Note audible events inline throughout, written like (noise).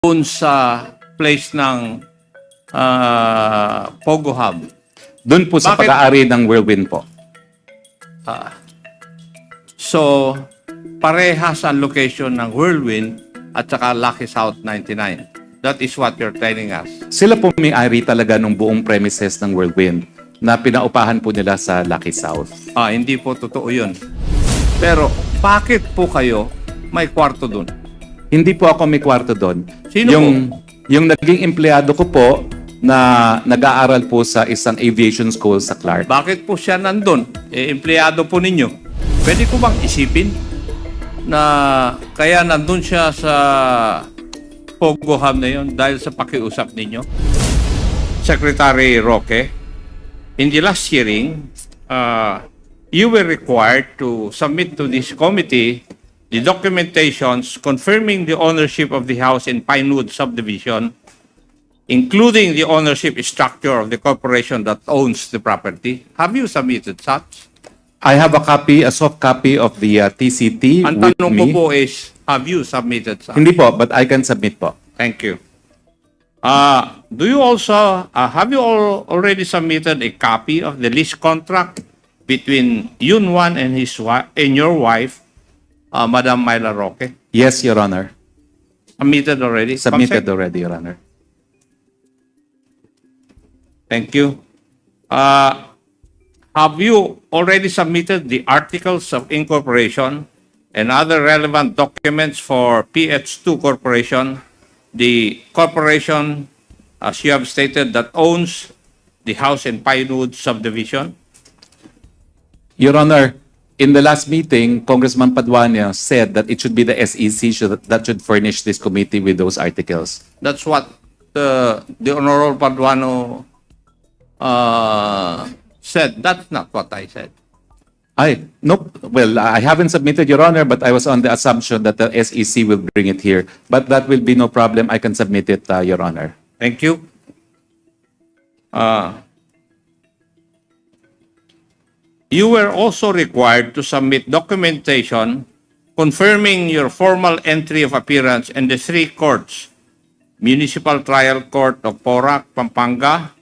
doon sa place ng ah, Pogo Hub. Doon po sa Bakit? pag-aari ng Whirlwind po. So, parehas ang location ng Whirlwind at saka Lucky South 99. That is what you're telling us. Sila po may-ari talaga ng buong premises ng Whirlwind na pinaupahan po nila sa Lucky South. Ah, hindi po totoo yun. Pero, bakit po kayo may kwarto doon? Hindi po ako may kwarto doon. Sino yung, Yung naging empleyado ko po na nag-aaral po sa isang aviation school sa Clark. Bakit po siya nandun? Eh, empleyado po ninyo. Pwede ko bang isipin na kaya nandun siya sa Pogo Hub na yun dahil sa pakiusap ninyo? Secretary Roque, in the last hearing, uh, you were required to submit to this committee the documentations confirming the ownership of the house in Pinewood subdivision, including the ownership structure of the corporation that owns the property. Have you submitted such? I have a copy, a soft copy of the uh, TCT Ang with tanong ko me. po is, have you submitted such? Hindi po, but I can submit po. Thank you. Uh, do you also, uh, have you all already submitted a copy of the lease contract between Yun Wan and his wife, and your wife, uh, Madam Myla Roque? Yes, Your Honor. Submitted already? Submitted already, Your Honor. Thank you. Uh, have you already submitted the articles of incorporation and other relevant documents for PH2 Corporation, the corporation, as you have stated, that owns the house in Pinewood subdivision? Your Honor, in the last meeting, Congressman Paduano said that it should be the SEC should, that should furnish this committee with those articles. That's what the, the Honorable Paduano uh, said. That's not what I said. I, nope, well, I haven't submitted, Your Honor, but I was on the assumption that the SEC will bring it here. But that will be no problem. I can submit it, uh, Your Honor. Thank you. Uh, you were also required to submit documentation confirming your formal entry of appearance in the three courts, Municipal Trial Court of Porac, Pampanga,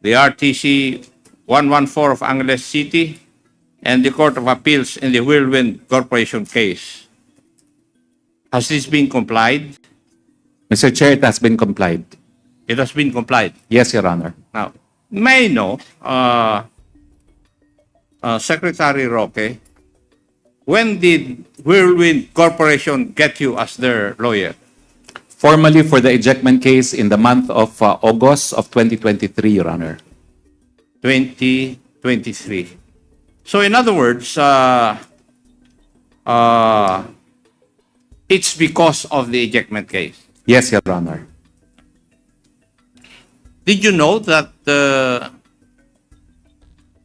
the RTC 114 of Angeles City, and the Court of Appeals in the Whirlwind Corporation case. Has this been complied? Mr. Chair, it has been complied. It has been complied. Yes, Your Honor. Now, may I know, uh, uh, Secretary Roque, when did Whirlwind Corporation get you as their lawyer? Formally for the ejectment case in the month of uh, August of 2023, Your Honor. 2023. So in other words, uh, uh, it's because of the ejectment case. Yes, Your Honor. Did you know that uh,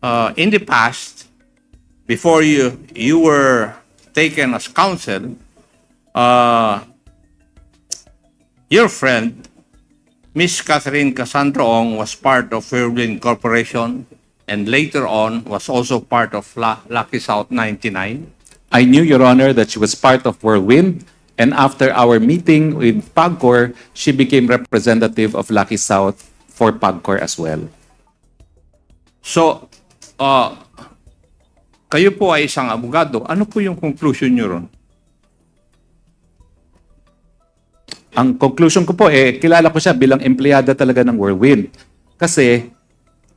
uh, in the past, before you you were taken as counsel, uh, your friend, Miss Catherine Cassandra Ong, was part of Whirlwind Corporation and later on was also part of La- Lucky South 99? I knew, Your Honor, that she was part of Whirlwind, and after our meeting with PAGCOR, she became representative of Lucky South for PAGCOR as well. So, uh, kayo po ay isang abogado. Ano po yung conclusion nyo ron? Ang conclusion ko po, eh, kilala ko siya bilang empleyada talaga ng Whirlwind. Kasi,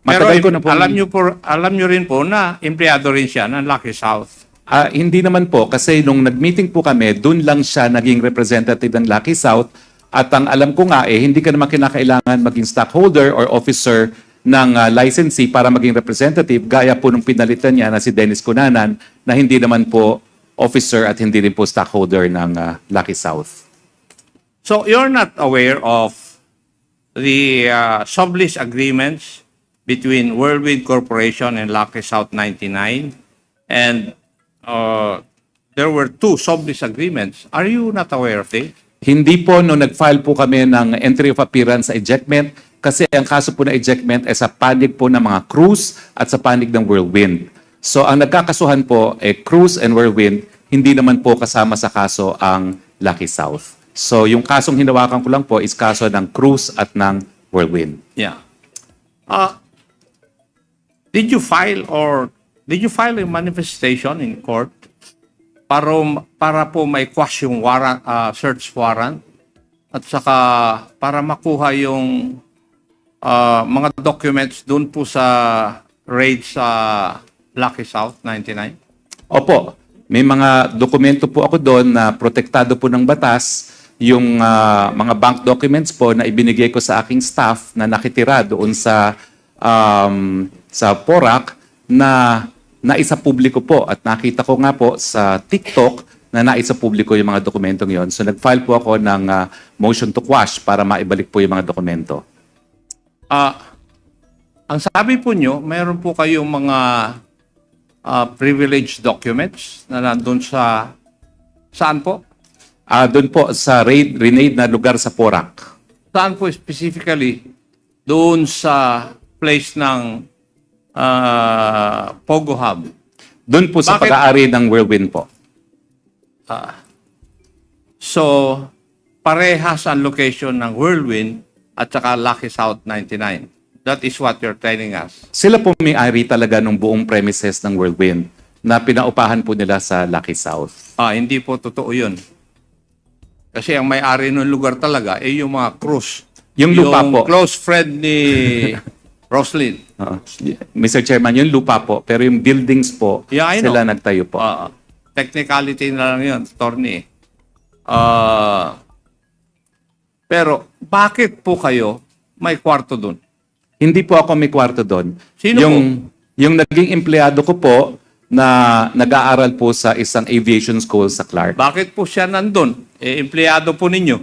Pero matagal ko na po... alam nyo po, alam nyo rin po na empleyado rin siya ng Lucky South. Ah, hindi naman po, kasi nung nag-meeting po kami, dun lang siya naging representative ng Lucky South. At ang alam ko nga, eh, hindi ka naman kinakailangan maging stockholder or officer ng ah, licensee para maging representative, gaya po nung pinalitan niya na si Dennis Cunanan, na hindi naman po officer at hindi rin po stockholder ng ah, Lucky South. So you're not aware of the uh, sublease agreements between Whirlwind Corporation and Lucky South 99, and uh, there were two sublease agreements. Are you not aware of this? Hindi po nung nag-file po kami ng entry of appearance sa ejectment kasi ang kaso po na ejectment ay sa panig po ng mga cruise at sa panig ng whirlwind. So ang nagkakasuhan po ay cruise and whirlwind, hindi naman po kasama sa kaso ang Lucky South. So yung kasong hinawakan ko lang po is kaso ng Cruz at ng Whirlwind. Yeah. Uh, did you file or did you file a manifestation in court para para po may quash yung warrant, uh, search warrant at saka para makuha yung uh, mga documents doon po sa raid sa Lucky South 99? Opo, may mga dokumento po ako doon na protektado po ng batas, yung ah, mga bank documents po na ibinigay ko sa aking staff na nakitira doon sa um, sa Porac na naisa publiko po at nakita ko nga po sa TikTok na naisa publiko yung mga dokumentong yon. So nag-file po ako ng ah, motion to quash para maibalik po yung mga dokumento. Ah, ang sabi po nyo, mayroon po kayong mga ah, privileged documents na nandun sa saan po? Ah, doon po sa raid, renade na lugar sa Porac. Saan po specifically? Doon sa place ng ah, Pogo Hub. Doon po sa Bakit? pag-aari ng Whirlwind po. So, parehas ang location ng Whirlwind at saka Lucky South 99. That is what you're telling us. Sila po may-ari talaga ng buong premises ng Whirlwind na pinaupahan po nila sa Lucky South. Ah, hindi po totoo yun. Kasi ang may-ari ng lugar talaga ay yung mga Cruz. Yung lupa po. close friend ni (laughs) Roslyn. Oo. Mr. Chairman, yung lupa po, pero yung buildings po, Yeah, I sila nagtayo po. Ah, technicality na lang yun, attorney. Ah, pero bakit po kayo may kwarto dun? Hindi po ako may kwarto doon. Sino yung, Yung naging empleyado ko po na nag-aaral po sa isang aviation school sa Clark. Bakit po siya nandun? Eh, empleyado po ninyo.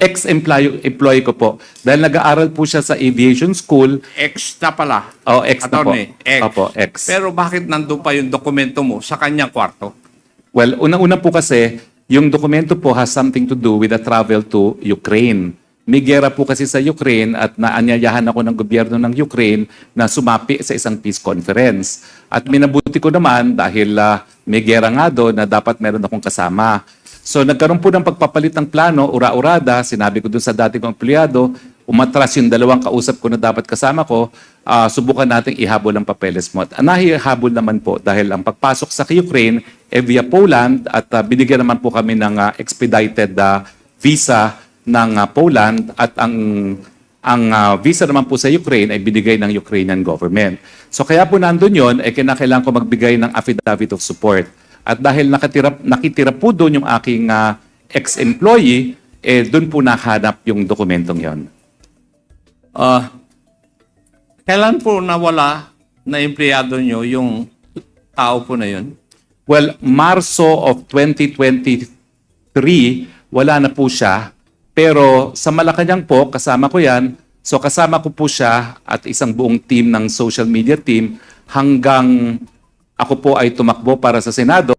Ex-employee employee ko po. Dahil nag-aaral po siya sa aviation school. Ex na pala. Oh, ex na po. Attorney, ex. Opo, ex. Pero bakit nandun pa yung dokumento mo sa kanyang kwarto? Well, una-una po kasi, yung dokumento po has something to do with the travel to Ukraine. May gera po kasi sa Ukraine at naanyayahan ako ng gobyerno ng Ukraine na sumapi sa isang peace conference. At minabuti ko naman dahil ah, may gera nga doon na dapat meron akong kasama. So nagkaroon po ng pagpapalit ng plano, ura-urada, sinabi ko doon sa dating kong empleyado, umatras yung dalawang kausap ko na dapat kasama ko, ah, subukan nating ihabol ang papeles mo. At nahihabol naman po dahil ang pagpasok sa Ukraine eh via Poland at ah, binigyan naman po kami ng ah, expedited ah, visa ng ah, Poland at ang ang ah, visa naman po sa Ukraine ay binigay ng Ukrainian government. So kaya po nandun yon, eh kinakailangan ko magbigay ng affidavit of support. At dahil nakatira, nakitira po doon yung aking ah, ex-employee, eh doon po nahanap yung dokumentong yon. Ah, kailan po nawala na empleyado nyo yung tao po na yun? Well, Marso of 2023, wala na po siya. Pero sa Malacanang po, kasama ko yan. So kasama ko po siya at isang buong team ng social media team hanggang ako po ay tumakbo para sa Senado.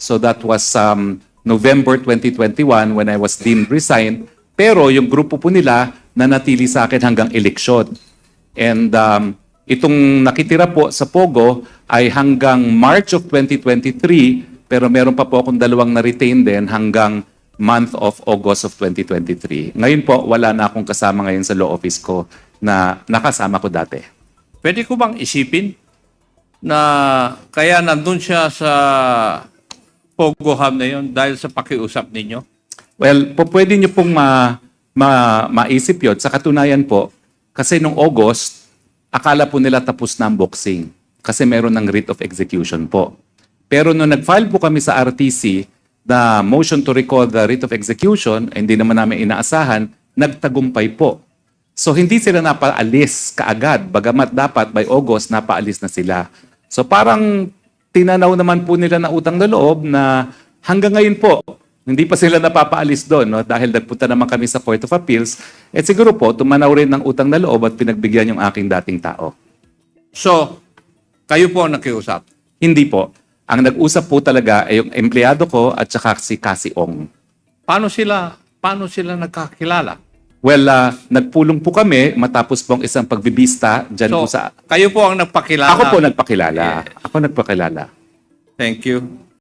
So that was um, November 2021 when I was deemed resigned. Pero yung grupo po nila nanatili sa akin hanggang eleksyon. And um, itong nakitira po sa Pogo ay hanggang March of 2023, pero meron pa po akong dalawang na-retain din hanggang month of August of 2023. Ngayon po, wala na akong kasama ngayon sa law office ko na nakasama ko dati. Pwede ko bang isipin na kaya nandun siya sa Pogo Hub na yun dahil sa pakiusap ninyo? Well, po pwede niyo pong ma, ma, maisip yun. Sa katunayan po, kasi nung August, akala po nila tapos na ang boxing. Kasi meron ng writ of execution po. Pero nung nag-file po kami sa RTC, the motion to recall the writ of execution, eh, hindi naman namin inaasahan, nagtagumpay po. So hindi sila napaalis kaagad, bagamat dapat by August napaalis na sila. So parang tinanaw naman po nila na utang na loob na hanggang ngayon po, hindi pa sila napapaalis doon no? dahil nagpunta naman kami sa Court of Appeals. At siguro po, tumanaw rin ng utang na loob at pinagbigyan yung aking dating tao. So, kayo po ang nakiusap. Hindi po. Ang nag-usap po talaga ay yung empleyado ko at saka si Cassie Ong. Paano sila, paano sila nagkakilala? Well, ah, nagpulong po kami matapos po ang isang pagbibista dyan So, po sa... kayo po ang nagpakilala. Ako po nagpakilala. Ako nagpakilala. Thank you.